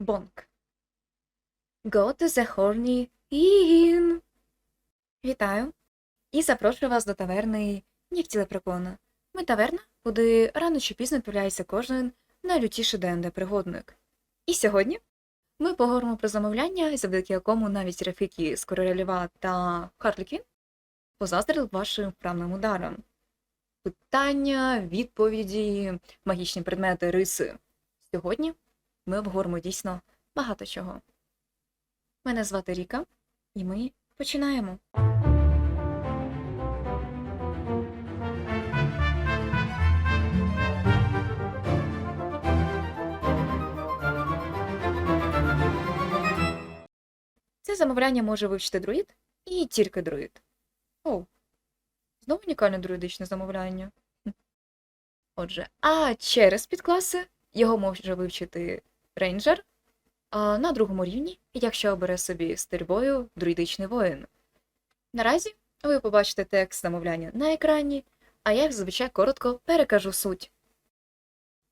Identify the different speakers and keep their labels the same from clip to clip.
Speaker 1: Бонк. Go to the horny inn. Вітаю. І запрошую вас до таверни Нігті Лепрекона. Ми таверна, куди рано чи пізно появляється кожен найлютіший ДНД пригодник. І сьогодні ми поговоримо про замовляння, завдяки якому навіть Рафікі Скорелєва та Харлікін позаздрили вашим вправним ударам. Питання, відповіді, магічні предмети, риси. Сьогодні ми обговоримо дійсно багато чого. Мене звати Ріка, і ми починаємо. Це замовляння може вивчити друїд і тільки друїд. О, знову унікальне друїдичне замовляння. Отже, а через підкласи його може вивчити рейнджер а на другому рівні, якщо обере собі стрільбою друїдичний воїн. Наразі ви побачите текст замовляння на екрані, а я, як зазвичай, коротко перекажу суть.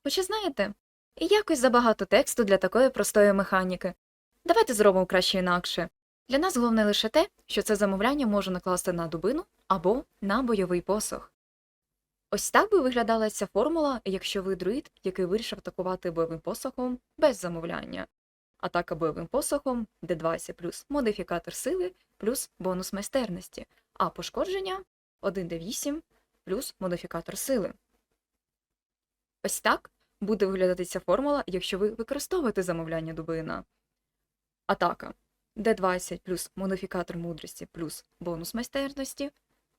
Speaker 1: Хоча знаєте, якось забагато тексту для такої простої механіки. Давайте зробимо краще інакше. Для нас головне лише те, що це замовляння можна накласти на дубину або на бойовий посох. Ось так би виглядала ця формула, якщо ви друїд, який вирішив атакувати бойовим посохом без замовляння. Атака бойовим посохом D20 плюс модифікатор сили плюс бонус майстерності, а пошкодження 1D8 плюс модифікатор сили. Ось так буде виглядати ця формула, якщо ви використовуєте замовляння дубина. Атака D20 плюс модифікатор мудрості плюс бонус майстерності,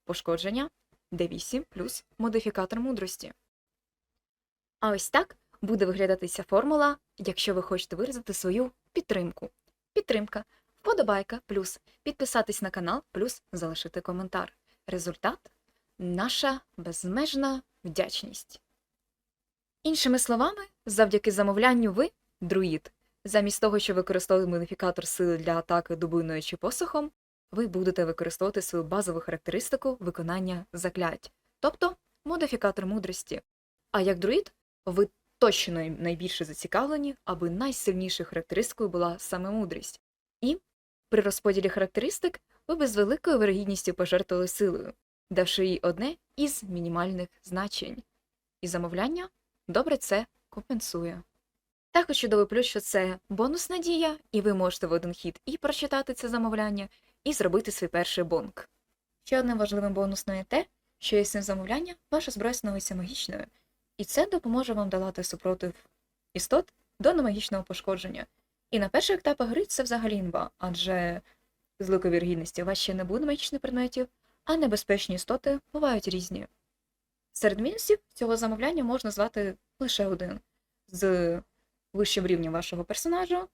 Speaker 1: пошкодження D8 плюс модифікатор мудрості. А ось так буде виглядати ця формула, якщо ви хочете виразити свою підтримку. Підтримка, вподобайка, плюс підписатись на канал, плюс залишити коментар. Результат наша безмежна вдячність. Іншими словами, завдяки замовлянню ви, друїд, замість того, щоб використовувати модифікатор сили для атаки дубиною чи посохом, ви будете використовувати свою базову характеристику виконання заклять, тобто модифікатор мудрості. А як друїд, ви точно найбільше зацікавлені, аби найсильнішою характеристикою була саме мудрість. І при розподілі характеристик ви без великою вирогідністю пожертвували силою, давши їй одне із мінімальних значень. І замовляння добре це компенсує. Також чудовий плюс, що це бонусна дія, і ви можете в один хід і прочитати це замовляння, і зробити свій перший бонк. Ще одним важливим бонусом є те, що із цим замовляння ваша зброя становиться магічною, і це допоможе вам долати супротив істот до немагічного пошкодження. І на перших етапах гри це взагалі інва, адже з вірогідністю у вас ще не буде магічних предметів, а небезпечні істоти бувають різні. Серед мінусів цього замовляння можна звати лише один з вищим рівнем вашого персонажа.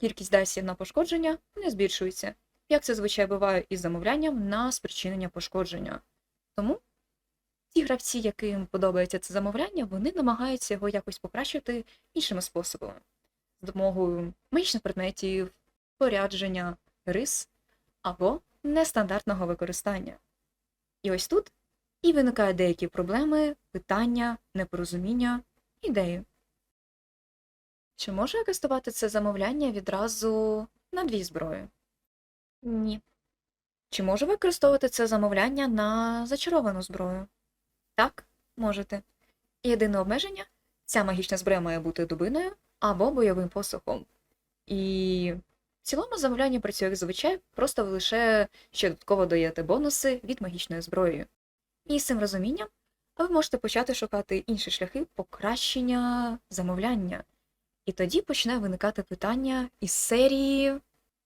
Speaker 1: Кількість дайсів на пошкодження не збільшується, як це звичайно буває із замовлянням на спричинення пошкодження. Тому ті гравці, яким подобається це замовляння, вони намагаються його якось покращити іншими способами, з допомогою магічних предметів, порядження, рис або нестандартного використання. І ось тут і виникають деякі проблеми, питання, непорозуміння, ідеї. Чи можу я кастувати це замовляння відразу на дві зброї? Ні. Чи можу використовувати це замовляння на зачаровану зброю? Так, можете. Єдине обмеження ця магічна зброя має бути дубиною або бойовим посохом. І в цілому замовляння працює як зазвичай, просто ви лише ще додатково даєте бонуси від магічної зброї. І з цим розумінням ви можете почати шукати інші шляхи покращення замовляння. І тоді почне виникати питання із серії: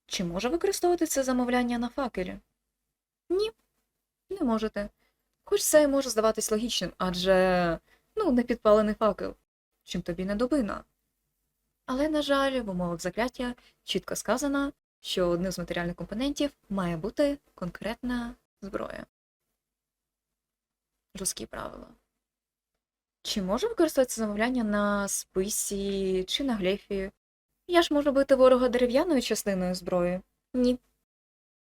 Speaker 1: чи може використовувати це замовляння на факелі? Ні, не можете. Хоч це і може здаватись логічним, адже ну, не підпалений факел, чим тобі не добина. Але, на жаль, в умовах закляття чітко сказано, що одним з матеріальних компонентів має бути конкретна зброя. Жорсткі правила. Чи можу використовувати замовляння на списі чи на глефі? Я ж можу бити ворога дерев'яною частиною зброї? Ні.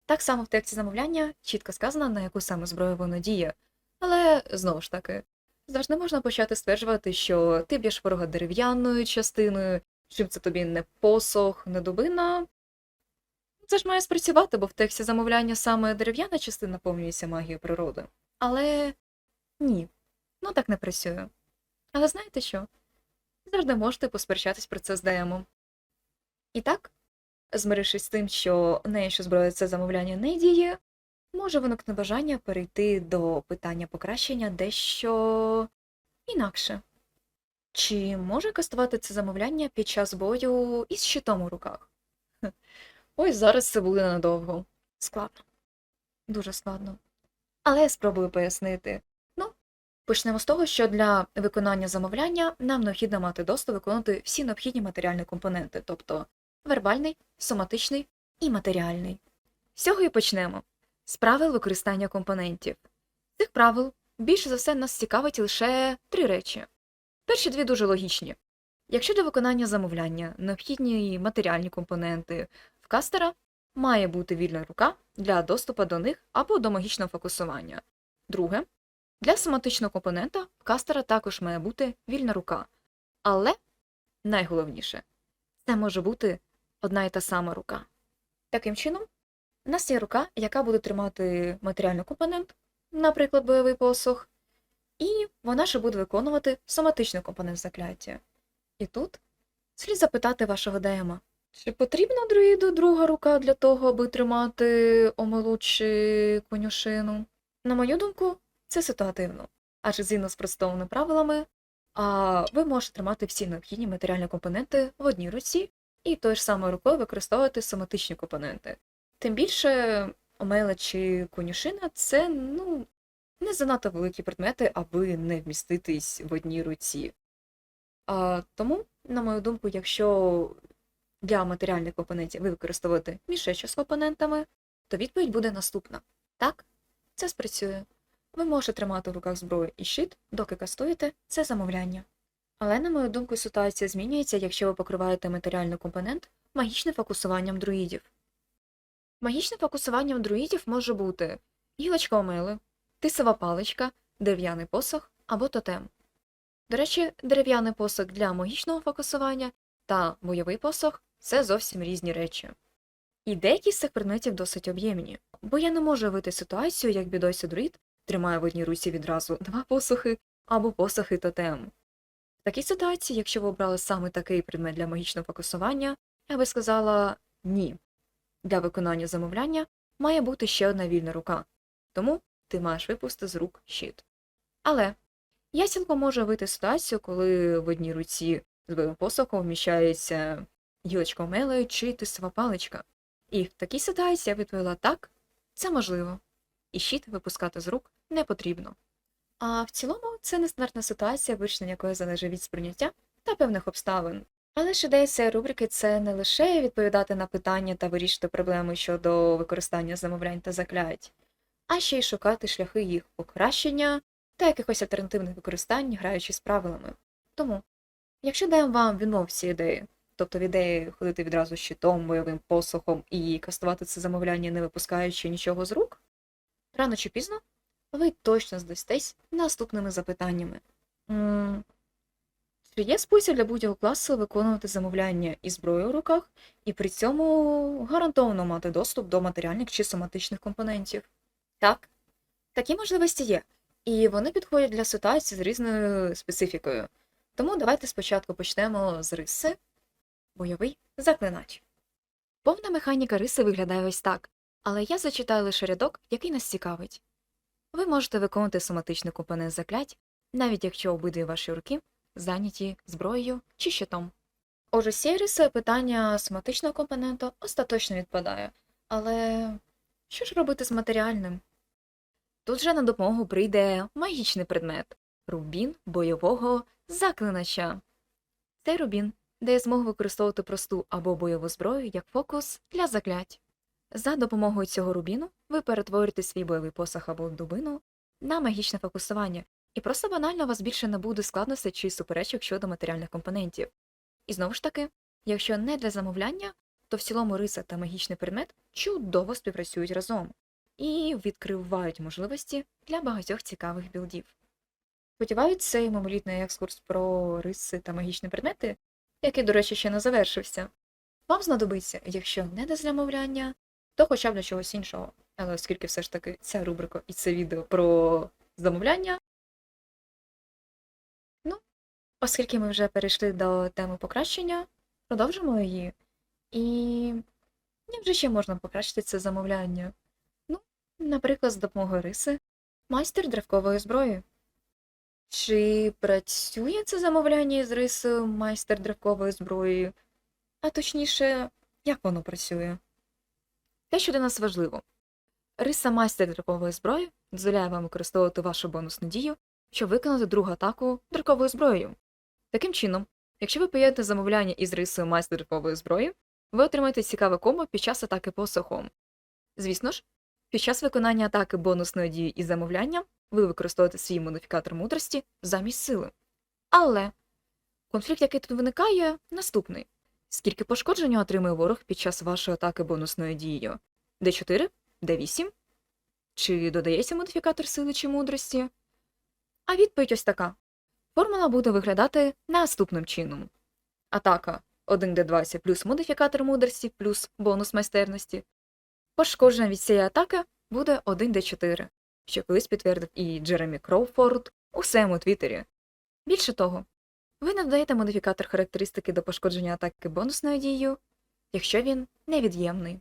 Speaker 1: Так само в тексті замовляння чітко сказано, на яку саме зброю воно діє. Але знову ж таки, завжди можна почати стверджувати, що ти б'єш ворога дерев'яною частиною, Чим це тобі не посох, не дубина? Це ж має спрацювати, бо в тексті замовляння саме дерев'яна частина наповнюється магією природи. Але ні, ну так не працює. Але знаєте що? Завжди можете посперечатись про це з ДМом. І так, змирившись з тим, що нею, що зброя це замовляння не діє, може виникне бажання перейти до питання покращення дещо інакше. Чи може кастувати це замовляння під час бою із щитом у руках? Ось зараз це буде надовго. Складно. Дуже складно. Але я спробую пояснити. Ну, почнемо з того, що для виконання замовляння нам необхідно мати доступ виконати всі необхідні матеріальні компоненти, тобто вербальний, соматичний і матеріальний. З цього і почнемо. З правил використання компонентів. З цих правил більше за все нас цікавить лише три речі. Перші дві дуже логічні. Якщо для виконання замовляння необхідні матеріальні компоненти, в кастера має бути вільна рука для доступу до них або до магічного фокусування. Друге, для соматичного компонента в кастера також має бути вільна рука. Але найголовніше це може бути одна і та сама рука. Таким чином, у нас є рука, яка буде тримати матеріальний компонент, наприклад, бойовий посох, і вона ще буде виконувати соматичний компонент закляття. І тут слід запитати вашого ДМа, чи потрібна друїду друга рука для того, аби тримати омелу чи конюшину? На мою думку, це ситуативно, адже згідно з представленими правилами, а ви можете тримати всі необхідні матеріальні компоненти в одній руці і тою ж самою рукою використовувати соматичні компоненти. Тим більше омела чи конюшина це ну, не занадто великі предмети, аби не вміститись в одній руці. А, тому, на мою думку, якщо для матеріальних компонентів ви використовуєте мішечок з компонентами, то відповідь буде наступна. Так, це спрацює. Ви можете тримати в руках зброю і щит, доки кастуєте це замовляння. Але, на мою думку, ситуація змінюється, якщо ви покриваєте матеріальний компонент магічним фокусуванням друїдів. Магічним фокусуванням друїдів може бути гілочка омели, тисова паличка, дерев'яний посох або тотем. До речі, дерев'яний посох для магічного фокусування та бойовий посох це зовсім різні речі. І деякі з цих предметів досить об'ємні, бо я не можу уявити ситуацію, як бідойся друїд тримає в одній руці відразу два посохи або посохи тотем. В такій ситуації, якщо ви обрали саме такий предмет для магічного фокусування, я би сказала ні. Для виконання замовляння має бути ще одна вільна рука, тому ти маєш випусти з рук щит. Але я цілком можу уявити ситуацію, коли в одній руці з бойовим посохом вміщається гілочка омели чи тисова паличка. І в такій ситуації я відповіла так, це можливо. І щит випускати з рук не потрібно. А в цілому це нестандартна ситуація, вирішення якої залежить від сприйняття та певних обставин. Але ж ідея цієї рубрики це не лише відповідати на питання та вирішити проблеми щодо використання замовлянь та заклять, а ще й шукати шляхи їх покращення та якихось альтернативних використань, граючи з правилами. Тому, якщо даємо вам відмов ці ідеї, тобто в ідеї ходити відразу щитом, бойовим посохом і кастувати це замовляння, не випускаючи нічого з рук, рано чи пізно ви точно здастесь наступними запитаннями. Чи є спосіб для будь-якого класу виконувати замовляння із зброєю у руках і при цьому гарантовано мати доступ до матеріальних чи соматичних компонентів? Так, такі можливості є, і вони підходять для ситуацій з різною специфікою. Тому давайте спочатку почнемо з риси. Бойовий заклинач. Повна механіка риси виглядає ось так, але я зачитаю лише рядок, який нас цікавить. Ви можете виконувати соматичний компонент заклять, навіть якщо обидві ваші руки зайняті зброєю чи щитом. Отже, з питання соматичного компоненту остаточно відпадає. Але що ж робити з матеріальним? Тут же на допомогу прийде магічний предмет рубін бойового заклинача. Цей рубін дає змогу використовувати просту або бойову зброю як фокус для заклять. За допомогою цього рубіну ви перетворюєте свій бойовий посох або дубину на магічне фокусування, і просто банально у вас більше не буде складностей чи суперечок щодо матеріальних компонентів. І знову ж таки, якщо не для замовляння, то в цілому риса та магічний предмет чудово співпрацюють разом і відкривають можливості для багатьох цікавих білдів. Сподіваюсь, цей мимолітний екскурс про риси та магічні предмети який, до речі, ще не завершився. Вам знадобиться, якщо не для замовляння, то хоча б для чогось іншого. Але оскільки все ж таки ця рубрика і це відео про замовляння. Ну, оскільки ми вже перейшли до теми покращення, продовжимо її. І як же ще можна покращити це замовляння? Ну, наприклад, з допомогою риси, майстер древкової зброї. Чи працює це замовляння з рисою майстер древкової зброї? А точніше, як воно працює? Те, що для нас важливо. Риса майстер дракової зброї дозволяє вам використовувати вашу бонусну дію, щоб виконати другу атаку драковою зброєю. Таким чином, якщо ви поєднаєте замовляння із рисою майстер дракової зброї, ви отримаєте цікаве комбо під час атаки посохом. Звісно ж, під час виконання атаки бонусною дією із замовлянням ви використовуєте свій модифікатор мудрості замість сили. Але конфлікт, який тут виникає, наступний. Скільки пошкодження отримує ворог під час вашої атаки бонусною дією? D4? D8? Чи додається модифікатор сили чи мудрості? А відповідь ось така. Формула буде виглядати наступним чином. Атака 1D20 плюс модифікатор мудрості плюс бонус майстерності. Пошкодження від цієї атаки буде 1D4, що колись підтвердив і Джеремі Кроуфорд у своєму твіттері. Більше того, ви надаєте модифікатор характеристики до пошкодження атаки бонусною дією, якщо він невід'ємний.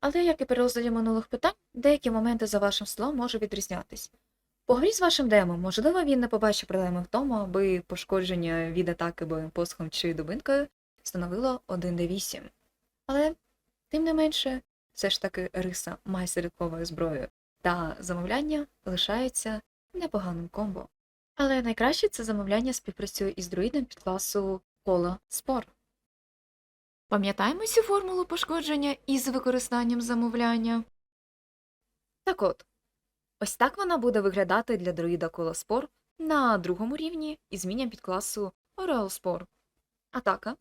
Speaker 1: Але, як і при розгляді минулих питань, деякі моменти за вашим словом можуть відрізнятись. Поговоріть з вашим демом, можливо, він не побачить проблеми в тому, аби пошкодження від атаки боєм посохом чи дубинкою становило 1d8. Але, тим не менше, все ж таки риса майстеркової зброї та замовляння лишаються непоганим комбо. Але найкраще це замовляння співпрацює із друїдом під класу Кола Спор. Пам'ятаємо цю формулу пошкодження із використанням замовляння? Так от, ось так вона буде виглядати для друїда Колоспор на другому рівні із змінням під класу Ореолспор. Атака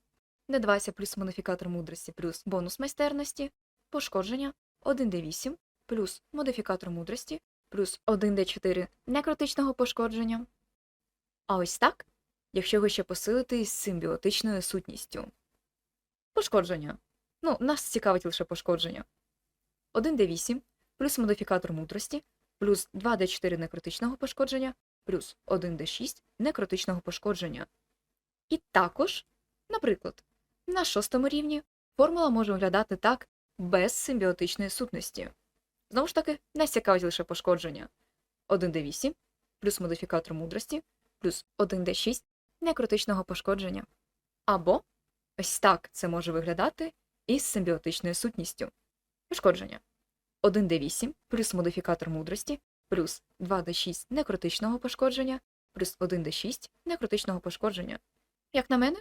Speaker 1: D20 плюс модифікатор мудрості плюс бонус майстерності, пошкодження 1d8 плюс модифікатор мудрості плюс 1d4 некритичного пошкодження. А ось так, якщо його ще посилити з симбіотичною сутністю. Пошкодження. Ну, нас цікавить лише пошкодження. 1d8 плюс модифікатор мудрості, плюс 2d4 некритичного пошкодження, плюс 1d6 некритичного пошкодження. І також, наприклад, на шостому рівні формула може виглядати так без симбіотичної сутності. Знову ж таки, нас цікавить лише пошкодження. 1d8 плюс модифікатор мудрості, плюс 1d6 некритичного пошкодження. Або ось так це може виглядати із симбіотичною сутністю. Пошкодження. 1d8 плюс модифікатор мудрості, плюс 2d6 некритичного пошкодження, плюс 1d6 некритичного пошкодження. Як на мене,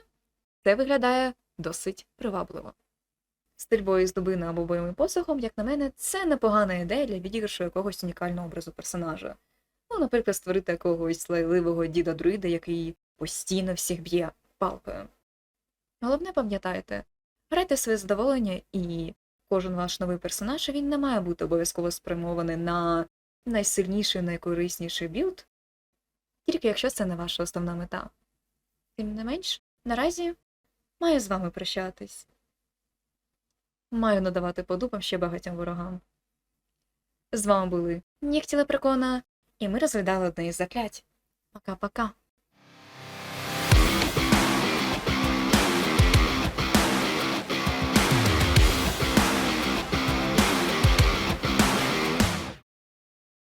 Speaker 1: це виглядає досить привабливо. Стрільбою з дубини або бойовим посохом, як на мене, це непогана ідея для відіграшу якогось унікального образу персонажа. Ну, наприклад, створити якогось лайливого діда друїда, який постійно всіх б'є палкою. Головне пам'ятайте, грайте своє задоволення, і кожен ваш новий персонаж він не має бути обов'язково спрямований на найсильніший, найкорисніший білд, тільки якщо це не ваша основна мета. Тим не менш, наразі маю з вами прощатись. Маю надавати по дупам ще багатьом ворогам. З вами були Нігті Лепрекона, і ми розглядали одне із заклять. Пока-пока.